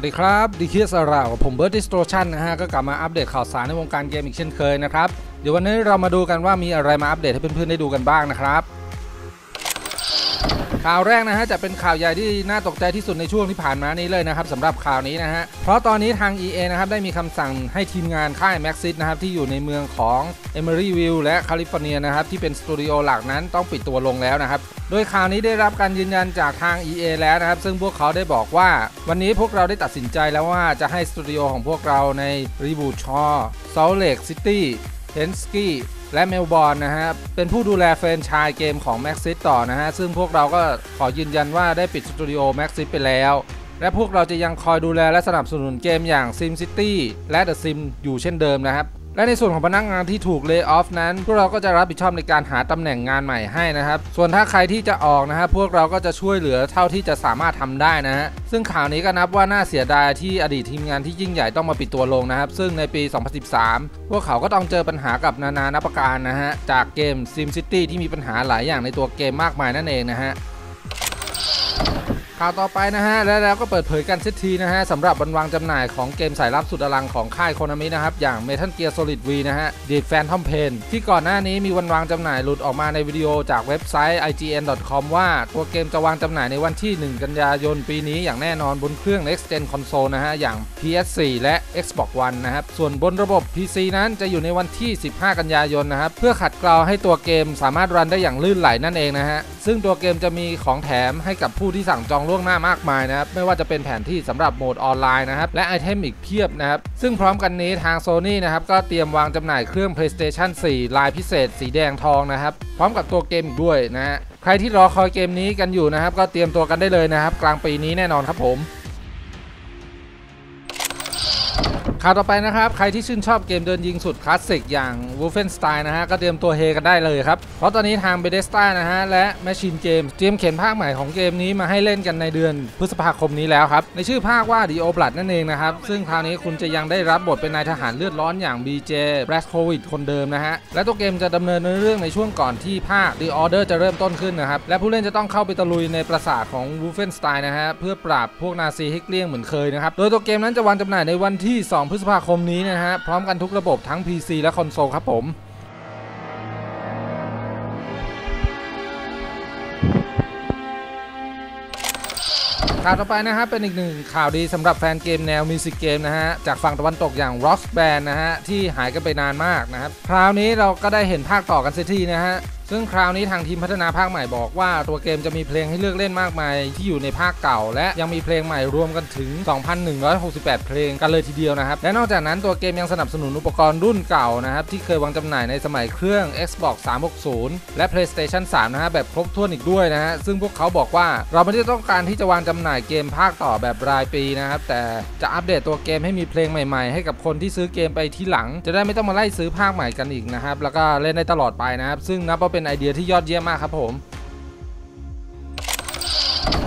วัสดีครับดีคิสราวผมเบิร์ดดิสโตรชันนะฮะ ก็กลับมาอัปเดตข่าวสารในวงการเกมอีกเช่นเคยนะครับ เดี๋ยววันนี้เรามาดูกันว่ามีอะไรมาอัปเดตให้เพื่อนๆได้ดูกันบ้างนะครับ ข่าวแรกนะฮะจะเป็นข่าวใหญ่ที่น่าตกใจที่สุดในช่วงที่ผ่านมานี้เลยนะครับสำหรับข่าวนี้นะฮะเพราะตอนนี้ทาง EA นะครับได้มีคำสั่งให้ทีมงานค่าย Maxis นะครับที่อยู่ในเมืองของ Emeryville และแคลิฟอร์เนียนะครับที่เป็นสตูดิโอหลักนั้นต้องปิดตัวลงแล้วนะครับโดยข่าวนี้ได้รับการยืนยันจากทาง EA แล้วนะครับ ซึ่งพวกเขาได้บอกว่า วันนี้พวกเราได้ตัดสินใจแล้วว่าจะให้สตูดิโอของพวกเราใน Reboot Shaw Salt Lake City เเฮนสกี้และเมลบอร์นนะฮะ เป็นผู้ดูแลแฟรนไชส์เกมของ Maxis ต่อนะฮะ ซึ่งพวกเราก็ขอยืนยันว่าได้ปิดสตูดิโอ Maxis ไปแล้ว และพวกเราจะยังคอยดูแลและสนับสนุนเกมอย่าง Sim City และ The Sim อยู่เช่นเดิมนะครับ และในส่วนของพนักงานที่ถูกเลิกออฟนั้น พวกเราก็จะรับผิดชอบในการหาตำแหน่งงานใหม่ให้นะครับ ส่วนถ้าใครที่จะออกนะครับพวกเราก็จะช่วยเหลือเท่าที่จะสามารถทำได้นะฮะซึ่งข่าวนี้ก็นับว่าน่าเสียดายที่อดีตทีมงานที่ยิ่งใหญ่ต้องมาปิดตัวลงนะครับ ซึ่งในปี 2013 พวกเขาก็ต้องเจอปัญหากับนานานับประการนะฮะจากเกม SimCity ที่มีปัญหาหลายอย่างในตัวเกมมากมายนั่นเองนะฮะ ข่าวต่อไปนะฮะและแล้วก็เปิดเผยกันสียทีนะฮะสำหรับวันวางจำหน่ายของเกมสายลับสุดอลังของค่ายโคนามินะครับ อย่าง Metal Gear Solid V นะฮะ The Phantom Pain ที่ก่อนหน้านี้มีวันวางจำหน่ายหลุดออกมาในวิดีโอจากเว็บไซต์ ign.com ว่าตัวเกมจะวางจำหน่ายในวันที่ 1 กันยายนปีนี้อย่างแน่นอนบนเครื่อง Next Gen Console นะฮะอย่าง PS4 และ Xbox One นะครับส่วนบนระบบ PC นั้นจะอยู่ในวันที่ 15 กันยายนนะครับเพื่อขัดเกลาให้ตัวเกมสามารถรันได้อย่างลื่นไหลนั่นเองนะฮะซึ่งตัวเกมจะมีของแถมให้กับผู้ที่สั่งจองล่วงหน้ามากมายนะครับไม่ว่าจะเป็นแผนที่สำหรับโหมดออนไลน์นะครับและไอเทมอีกเพียบนะครับซึ่งพร้อมกันนี้ทาง Sony นะครับก็เตรียมวางจำหน่ายเครื่อง PlayStation 4 ลายพิเศษ สีแดงทองนะครับพร้อมกับตัวเกมอีกด้วยนะฮะใครที่รอคอยเกมนี้กันอยู่นะครับก็เตรียมตัวกันได้เลยนะครับกลางปีนี้แน่นอนครับผม ข่าวต่อไปนะครับ ใครที่ชื่นชอบเกมเดินยิงสุดคลาสสิกอย่าง Wolfenstein นะฮะ ก็เตรียมตัวเฮกันได้เลยครับ เพราะตอนนี้ทาง Bethesda นะฮะ และ Machine Games เตรียมเขียนภาคใหม่ของเกมนี้มาให้เล่นกันในเดือนพฤษภาคมนี้แล้วครับ ในชื่อภาคว่า The o b l o d นั่นเองนะครับ ซึ่งคราวนี้คุณจะยังได้รับบทเป็นนายทหารเลือดร้อนอย่าง BJ b r a s k o v i c คนเดิมนะฮะ และตัวเกมจะดำเนินเรื่องในช่วงก่อนที่ภาค The Order จะเริ่มต้นขึ้นนะครับ และผู้เล่นจะต้องเข้าไปตะลุยในปราสาทของ Wolfenstein นะฮะเพื่อปราบพวกนาซีให้เกลี้ยงเหมือนเคยนะครับ โดยตัวเกมนั้นจะวางจำหน่ายในวันที่ 2พฤษภาคมนี้นะฮะ พร้อมกันทุกระบบทั้ง PC และคอนโซลครับผมข่าวต่อไปนะครับเป็นอีกหนึ่งข่าวดีสำหรับแฟนเกมแนวมิวสิกเกมนะฮะ จากฝั่งตะวันตกอย่าง Rock Band นะฮะ ที่หายกันไปนานมากนะครับ คราวนี้เราก็ได้เห็นภาคต่อกันเสียทีนะฮะ ซึ่งคราวนี้ทางทีมพัฒนาภาคใหม่บอกว่าตัวเกมจะมีเพลงให้เลือกเล่นมากมายที่อยู่ในภาคเก่า และยังมีเพลงใหม่รวมกันถึง 2,168 เพลงกันเลยทีเดียวนะครับ และนอกจากนั้นตัวเกมยังสนับสนุนอุปกรณ์รุ่นเก่านะครับที่เคยวางจำหน่ายในสมัยเครื่อง Xbox 360 และ PlayStation 3 นะฮะแบบครบถ้วนอีกด้วยนะฮะซึ่งพวกเขาบอกว่าเราไม่ได้ต้องการที่จะวางจำหน่ายเกมภาคต่อแบบรายปีนะครับแต่จะอัปเดตตัวเกมให้มีเพลงใหม่ๆ ให้กับคนที่ซื้อเกมไปที่หลัง จะได้ไม่ต้องมาไล่ซื้อภาคใหม่กันอีกนะครับแล้วก็เล่นได้ตลอดไปนะครับซึ่งนับว่าเป็นไอเดียที่ยอดเยี่ยมมากครับผม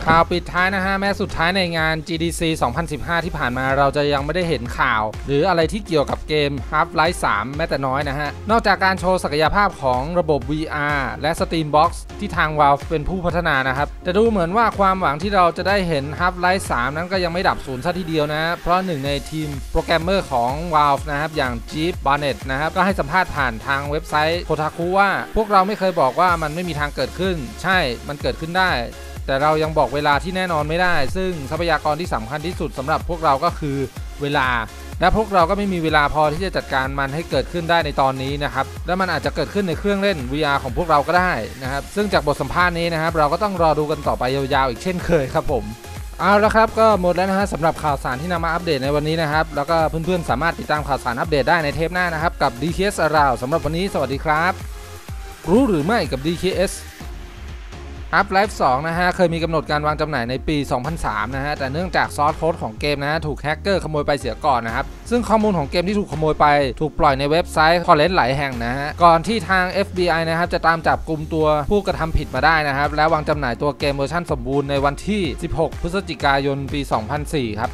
ข่าวปิดท้ายนะฮะ แม้สุดท้ายในงาน GDC 2015 ที่ผ่านมาเราจะยังไม่ได้เห็นข่าว หรืออะไรที่เกี่ยวกับเกม Half-Life 3 แม้แต่น้อยนะฮะ นอกจากการโชว์ศักยภาพของระบบ VR และ Steambox ที่ทาง Valve เป็นผู้พัฒนานะครับ แต่ดูเหมือนว่าความหวังที่เราจะได้เห็น Half-Life 3 นั้นก็ยังไม่ดับสูญซะทีเดียวนะ เพราะหนึ่งในทีมโปรแกรมเมอร์ของ Valve นะครับอย่าง Jeep Barnett นะครับก็ให้สัมภาษณ์ผ่านทางเว็บไซต์ Kotaku ว่า พวกเราไม่เคยบอกว่ามันไม่มีทางเกิดขึ้น ใช่มันเกิดขึ้นได้ แต่เรายังบอกเวลาที่แน่นอนไม่ได้ ซึ่งทรัพยากรที่สำคัญที่สุดสำหรับพวกเราก็คือเวลา และพวกเราก็ไม่มีเวลาพอที่จะจัดการมันให้เกิดขึ้นได้ในตอนนี้นะครับ และมันอาจจะเกิดขึ้นในเครื่องเล่น VR ของพวกเราก็ได้นะครับ ซึ่งจากบทสัมภาษณ์นี้นะครับ เราก็ต้องรอดูกันต่อไปยาวๆอีกเช่นเคยครับผมเอาละครับก็หมดแล้วนะฮะสำหรับข่าวสารที่นำมาอัปเดตในวันนี้นะครับ แล้วก็เพื่อนๆสามารถติดตามข่าวสารอัปเดตได้ในเทปหน้านะครับ กับ DKS Around สำหรับวันนี้สวัสดีครับ รู้หรือไม่กับ DKS Half-Life 2นะฮะเคยมีกำหนดการวางจำหน่ายในปี 2003 นะฮะแต่เนื่องจากซอสโค้ดของเกมนะฮะถูกแฮกเกอร์ขโมยไปเสียก่อนนะครับ ซึ่งข้อมูลของเกมที่ถูกขโมยไปถูกปล่อยในเว็บไซต์คอเลนหลายแห่งนะฮะก่อนที่ทาง FBI นะครับจะตามจับกลุ่มตัวผู้กระทำผิดมาได้นะครับ และวางจำหน่ายตัวเกมเวอร์ชันสมบูรณ์ในวันที่ 16 พฤศจิกายน ปี 2004 ครับ